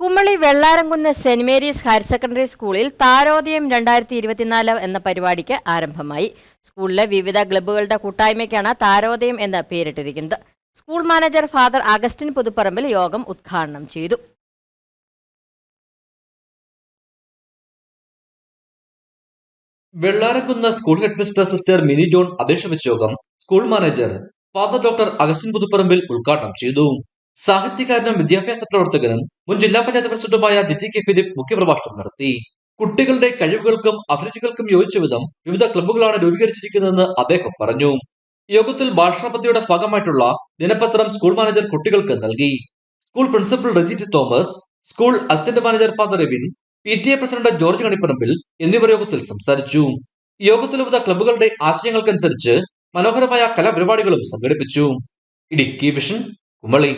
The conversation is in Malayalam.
Kumily Vellaramkunnu saint Mary's higher secondary സ്കൂളിൽ താരോദയം രണ്ടായിരത്തി ഇരുപത്തിനാല് എന്ന പരിപാടിക്ക് ആരംഭമായി. സ്കൂളിലെ വിവിധ ക്ലബ്ബുകളുടെ കൂട്ടായ്മയ്ക്കാണ് താരോദയം എന്ന് പേരിട്ടിരിക്കുന്നത്. School manager father Augustine Puthupparambil യോഗം ഉദ്ഘാടനം ചെയ്തു. Vellarakunnu school headmistress sister Mini John അധ്യക്ഷ വെച്ച യോഗം school manager father doctor Augustine Puthupparambil ഉദ്ഘാടനം ചെയ്തു. സാഹിത്യകാരനും വിദ്യാഭ്യാസ പ്രവർത്തകനും മുൻ ജില്ലാ പഞ്ചായത്ത് പ്രസിഡന്റുമായ ദിജി കെ ഫിലിപ്പ് മുഖ്യപ്രഭാഷണം നടത്തി. കുട്ടികളുടെ കഴിവുകൾക്കും അഭിരുചികൾക്കും യോജിച്ച വിധം വിവിധ ക്ലബ്ബുകളാണ് രൂപീകരിച്ചിരിക്കുന്നതെന്ന് അദ്ദേഹം പറഞ്ഞു. യോഗത്തിൽ ഭാഷണ പദ്ധതിയുടെ ഭാഗമായിട്ടുള്ള ദിനപത്രം സ്കൂൾ മാനേജർ കുട്ടികൾക്ക് നൽകി. School principal Rejit Thomas school assistant manager father Ebin P T A president George Kanipparambil എന്നിവർ യോഗത്തിൽ സംസാരിച്ചു. യോഗത്തിൽ വിവിധ ക്ലബ്ബുകളുടെ ആശയങ്ങൾക്കനുസരിച്ച് മനോഹരമായ കലാപരിപാടികളും സംഘടിപ്പിച്ചു. ഇടുക്കി വിഷൻ കുമളി.